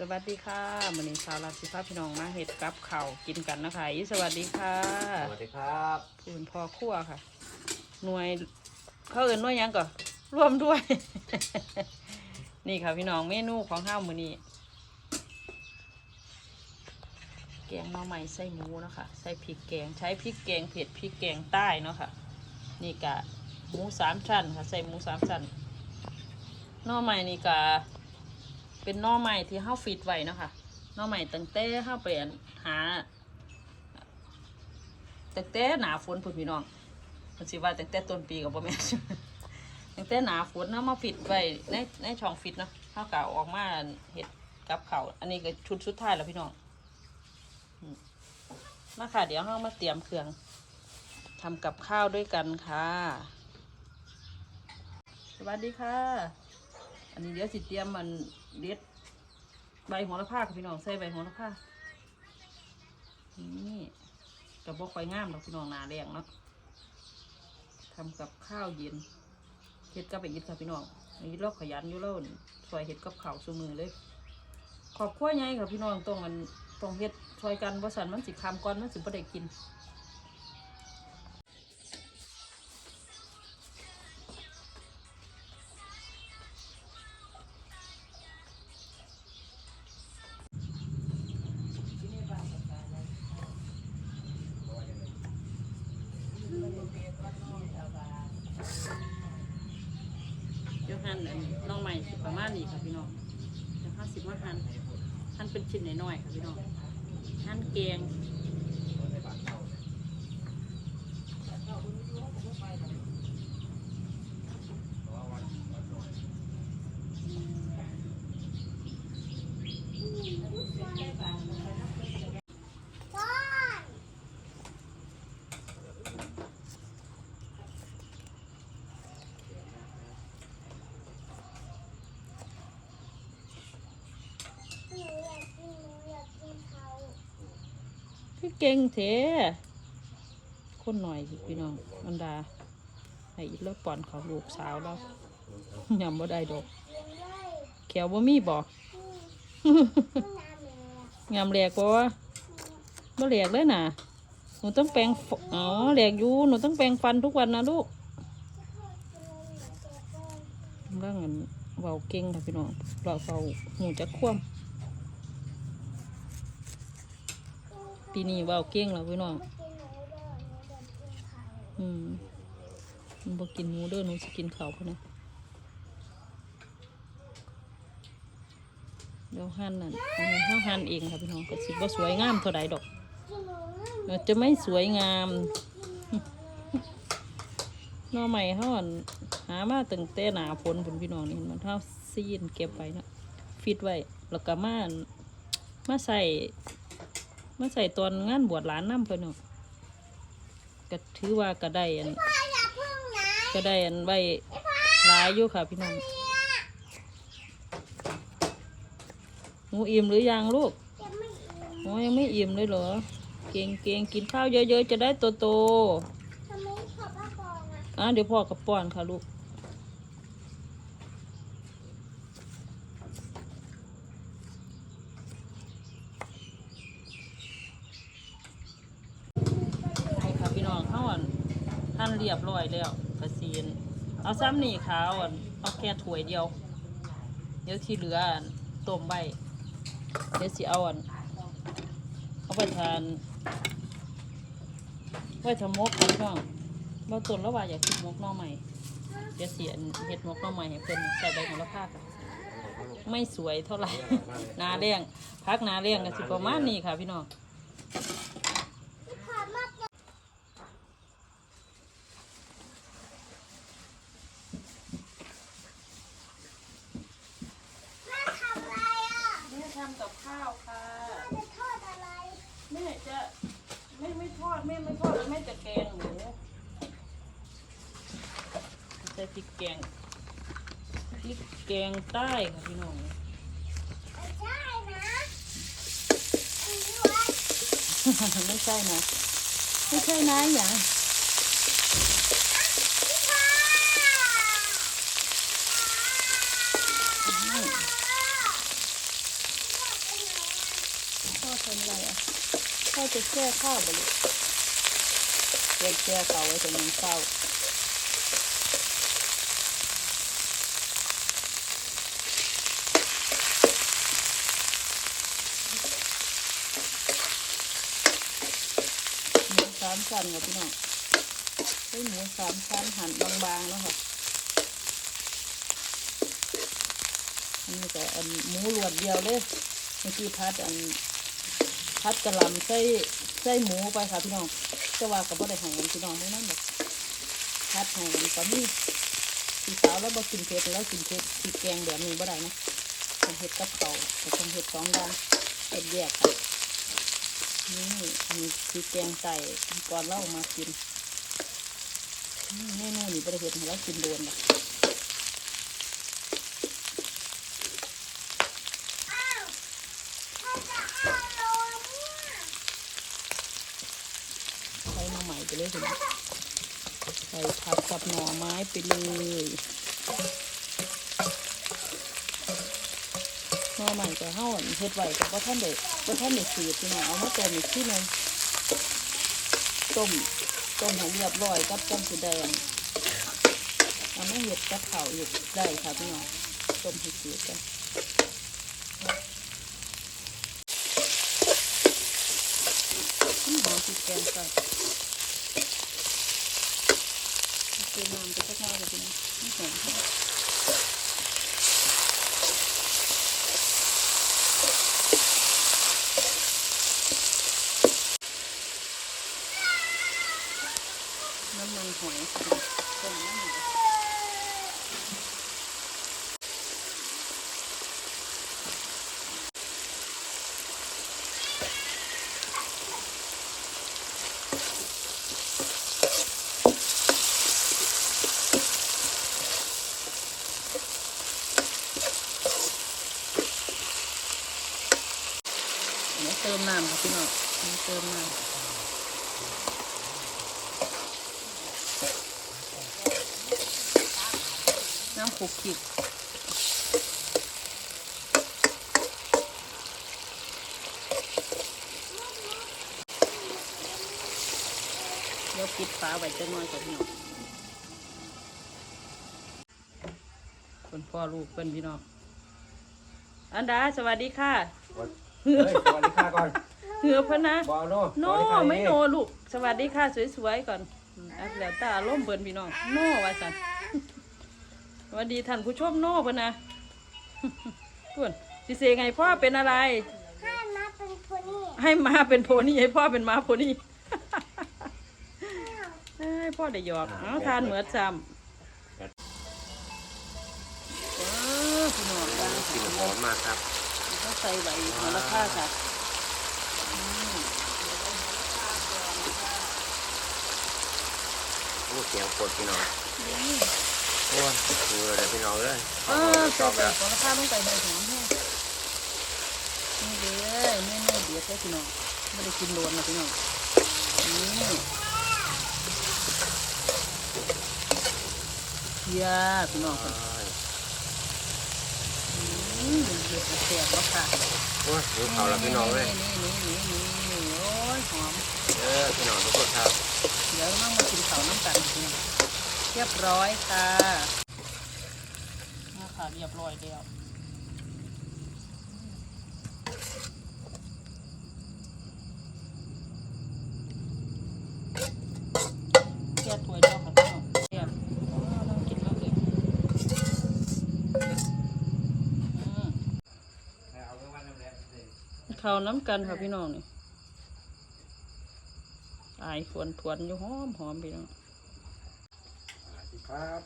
สวัสดีค่ะมื้อนี้สาวรักสิภาพี่น้องมาเฮ็ดกับข้าวกินกันนะคะอีสวัสดีค่ะสวัสดีครับคุณพ่อครัวค่ะ หน่วยเขาเอิ้นหน่วยหยังก่อนร่วมด้วย นี่ค่ะพี่น้องเมนูของข้าวมื้อนี้แกงหน่อไม้ใส่หมูเนาะคะใส่พริกแกงใช้พริกแกงเผ็ดพริกแกงใต้เนาะค่ะ นี่กะหมูสามชั้นค่ะ ใส่หมูสามชั้นหน่อไม้นี่กะ เป็นน่อไม้ที่เฮาฟิตไว้นะคะน่อไม้ตั้งแต่เฮาไปอันหาตั้งแต่หนาฝนพุ่นพี่น้องมันสิว่าตั้งแต่ต้นปีกับบ่แม่ตั้งแต่หนาฝนเนาะมาฟิตไว้ในในช่องฟิตเนาะเฮาก็เอาออกมาเฮ็ดกับเขาอันนี้ก็ชุดสุดท้ายแล้วพี่น้องมาค่ะเดี๋ยวเรามาเตรียมเครื่องทำกับข้าวด้วยกันค่ะ สวัสดีค่ะ อันนี้เดี๋ยวสิเตรียมมันเด็ดใบหัวละผ้าค่ะพี่น้องใส่ใบหัวละผ้านี่กระบอกไฟงามเราพี่น้องนาแรงเนาะทำกับข้าวเย็นเฮ็ดกับไปยิดค่ะพี่น้องอันนี้เราขยันอยู่แล้วซอยเฮ็ดกับข้าวสูมือเลย ขอบคุณยายค่ะพี่น้องต้องมันต้องเฮ็ดช่วยกันบ่สันมันสิคำก่อนมันสิบ่ได้กิน ยวหั่นอันน้องใหม่สิประมาณนี้ค่ะพี่น้องเดี๋ยวห้าสิบมาหันหันเป็นชิ้นน้อยๆค่ะพี่น้องหันแกง พี่เก่งเถคนหน่อยพี่น้องมันดาให้อีกแล้วป่อนเขาลูกสาวแล้วยำบ่ได้ดอกแขวบ่มีบอกงามแหลกบ่วะบ่แหลกเลยน่ะหนูต้องแปรงอ๋อแหลกอยู่หนูต้องแปรงฟันทุกวันนะลูกเรื่องอันเบาเก่งค่ะพี่น้องเราเบาหูจะคว่ำ ปีนี้เบาเก่งแล้วพี่น้องอืมหนูบ่กินหมูเด้อหนูสิกินข้าวพะนะเดี๋ยวหั่นนั่นอันนี้เขาหั่นเองค่ะพี่น้องก็สิบ่สวยงามเท่าใดดอกจะไม่สวยงามหน่อใหม่เขาอั่นหามาตั้งแต่หนาฝนผลพี่น้องนี่มันเท่าซีนเก็บไว้นะฟิตไว้แล้วก็มามาใส่ มาใส่ตอนงานบวชหลานน้ำเพิ่นเนาะก็ถือว่าก็ได้อันก็ได้อันไว้หลายอยู่ค่ะพี่น้องหนูอิ่มหรือยังลูกโอ้ยังไม่อิ่มเลยเหรอ เก่งเก่งกินข้าวเยอะๆจะได้โตโตทำไมขอบพระกองอะๆอะเดี๋ยวพ่อกับป้อนค่ะลูก นี่ค่ะพี่น้องข้าวอันหั่นเรียบร้อยแล้วกระซีนเอาซ้ำนี่ขาวอันเอาแค่ถ้วยเดียว เดี๋ยวที่เหลือต้มใบเดี๋ยวสิเอาอันเอาไปทานไว้ทำมกครับพี่น้องเราตุนแล้วว่าอยากกินมกน่อใหม่เดี๋ยวเสียเห็ดมกน่อใหม่ให้เพิ่นใส่ใบโหระพาคไม่สวยเท่าไหร่นาเลี้ยงพักนาเลี้ยงกันสิประมาณนี้ค่ะพี่น้อง ขอบมากเลยแม่ทำอะไรอะ แม่ทำกับข้าวค่ะ แม่จะทอดอะไร แม่จะไม่ไม่ทอด แม่ไม่ทอดแล้วแม่จะแกงหมูใส่พริกแกงพริกแกงใต้ค่ะพี่น้องไม่ใช่นะอันนี้ไว้ไม่ใช่นะไม่ใช่นะอย่างพี่พาอืมทำอะไรอะพ่อจะแช่ข้าวไปเลย เรียกแช่ข้าไว้ตรงนี้ข้าหมูสามชั้นค่ะพี่น้องใช้หมูสามชั้นหั่นบางๆแล้วค่ะอันนี้ก็อันหมูรวดเดียวเลยเมื่อกี้พัดอัน พัดกระหลำใส่ใส่หมูไปค่ะพี่น้องจะว่ากับว่าได้ให้กันพี่น้องไม่นั่นหรอกพัดให้กันตอนนี้พี่สาวแล้วบ่กินเผ็ดแล้วกินเผ็ดกินแกงแบบนี้บ่ได้นะต้องเห็ดกับเขาแต่ต้องเห็ดสองอย่างเห็ดแยกค่ะนี่อันนี้คือแกงไก่ก่อนเล่ามากินนี่เมนูนี่บ่ได้เห็ดให้เรากินโดนหรอก อ้าวถ้าจะเอาโลเนี่ย ใช้มาใหม่ไป เลยคุณใส่ผักกับหน่อไม้ไปเลยหน่อใหม่ก็เห่าอันเฮ็ดไว้กับว่าท่านเด็กว่าท่านเด็กสีพี่น้องเอามาต้มอีกที่หนึงต้มต้มให้เรียบร้อยกับต้มสีแดงเอามาเห็ดกับข้าวอีกได้ค่ะพี่น้องต้มให้สียกันอืมหอมพริกแกงใส่ เติมน้ำไปสักหน่อยเลยพี่น้องไม่หอมเท่าไหร่ น้ำมันหอยต้มน้ำหอยเดี๋ยวเติมน้ำค่ะพี่น้องเดี๋ยวเติมน้ำ น้ำขลุกขลิกเดี๋ยวปิดฝาไว้จะน้อยกว่าพี่น้องคนพ่อลูกเป็นพี่น้อง อันดาสวัสดีค่ะ เฮ้ยสวัสดีค่ะก่อน เหือพะนะบอลโน่โน่สวัสดีค่ะไม่โนลูก สวัสดีค่ะสวยๆก่อนอืมอัพแล้วตาล่มเบิ่นพี่น้อง โน่ว่าสัน สวัสดีท่านผู้ชมโน่เพิ่นนะเพื่อนสิเสกให้พ่อเป็นอะไร ให้มาเป็นคนนี้ให้ม้าเป็นโพนี่ให้พ่อเป็นม้าโพนี่ให้พ่อได้หยอกเอาทานเหมือนจำว้าวพี่น้องดังกลิ่นหอมมากครับเขาใส่ใบโหระพาค่ะอืมโอ้เสียงกดพี่น้อง โอ้ยดูเลยพี่น้องเลยเออชอบใส่แล้วโหระพาลงไปใบหอมแห้งนี่เด้อเมนูเดียดแท้พี่น้องไม่ได้กินโดนนะพี่น้องนี่เพียพี่น้องค่ะอืมเดือดแสบแล้วค่ะโอ้ยดูเขาแล้วพี่น้องเลยนี่นี่นี่นี่นี่โอ้ยหอมเออพี่น้องทุกคนครับเดี๋ยวนั่งมากินข้าวน้ำกันพี่น้อง เรียบร้อยค่ะมาค่ะเรียบร้อยแล้วแค่ถ้วยเดียวค่ะพี่น้องแซ่ต้องกินมากเลยข้าวน้ำกันค่ะพี่น้องนี่อายควรทวนอยู่หอมหอมพี่น้อง ครับ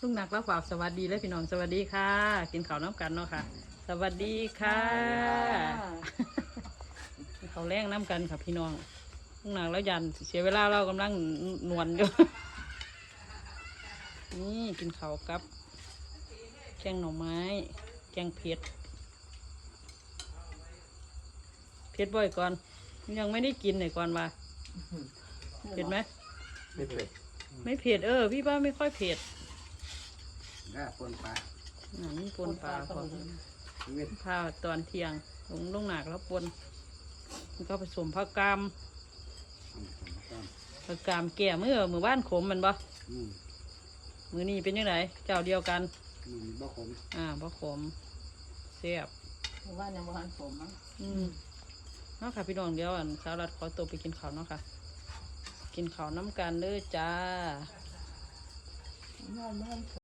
ลุงหนักแล้วฝากสวัสดีเลยพี่น้องสวัสดีค่ะ กินข้าวน้ำกันเนาะค่ะ สวัสดีค่ะเขาวแรงน้ำกันค่ะพี่น้องลุงหนักแล้วยันเสียเวลาเรากำลังนวลอยู่นี่กินข้าวกับแกงหน่อไม้ แกงเผ็ดเผ็ดบ่อยก่อน ยังไม่ได้กินเลยก่อนว่าเผ็ดไหมไม่เผ็ด ไม่เผ็ดเออ พี่บ้าไม่ค่อยเผ็ดน่าปนปลาอ่านี่ปนปลาพอเว้นข้าวตอนเที่ยงลงลงหนักแล้วปนมันก็ผสมผักกามอืมผมก็ผักกามแก่เมื่อมือบ้านขมแมันบ่อืมมือนี้เป็นยังไงเจ้าเดียวกันอืมบ่ขมอ่าบ่ขมเสียบว่ายังบ่ทันสมมั้งอืมเนาะค่ะพี่น้องเดี๋ยวอันสาวรัดขอตัวไปกินข้าวเนาะค่ะ กินข้าวน้ำกันเด้อจ้า